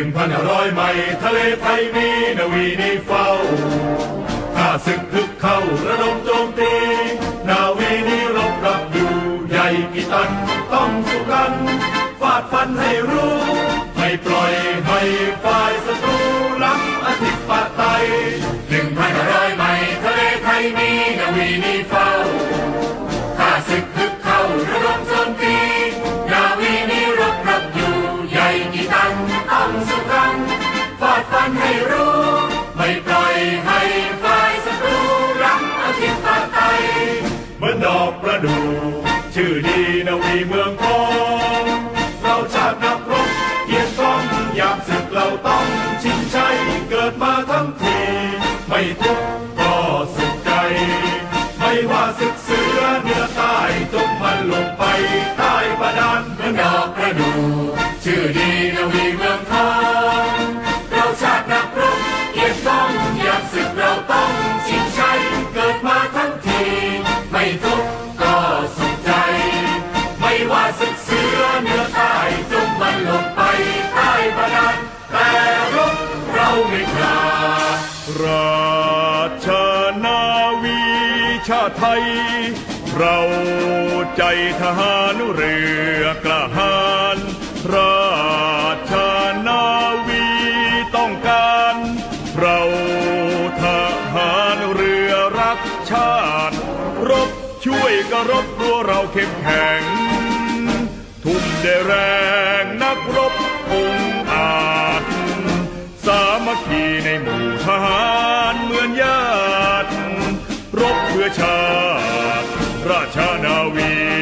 ่งพันร้อยใหม่ทะเลไทยมีนาวีนีเฝ้าข้าศึกพึกเข้าระดมโจมตี นาวีนี้รบรับอยู่ใหญ่กี่ตัน ต้องสู้กัน ฟาดฟันให้รู้ ไม่ปล่อยให้ฝ่ายศัตรู ชื่อดีนาวีเมืองทองเราชาตินักรบเกียรติกองยามศึกเราต้องชิงชัยเกิดมาทั้งที ไม่ทุกข์ก็สุขใจ ไม่ว่าศึก ศึกเสือเนื้อใต้จงมันลงไปใต้บาดาลแต่รบเราไม่กล้าราชนาวีชาไทย เราใจทหารเรือกล้าหาญราชนาวีต้องการ เราทหารเรือรักชาติ รบช่วยกรบรัวเราเข้มแข็ง ทุ่มได้แรงนักรบองอาจ สามัคคีในหมู่ทหารเหมือนญาติ รบเพื่อชาติ ราชานาวี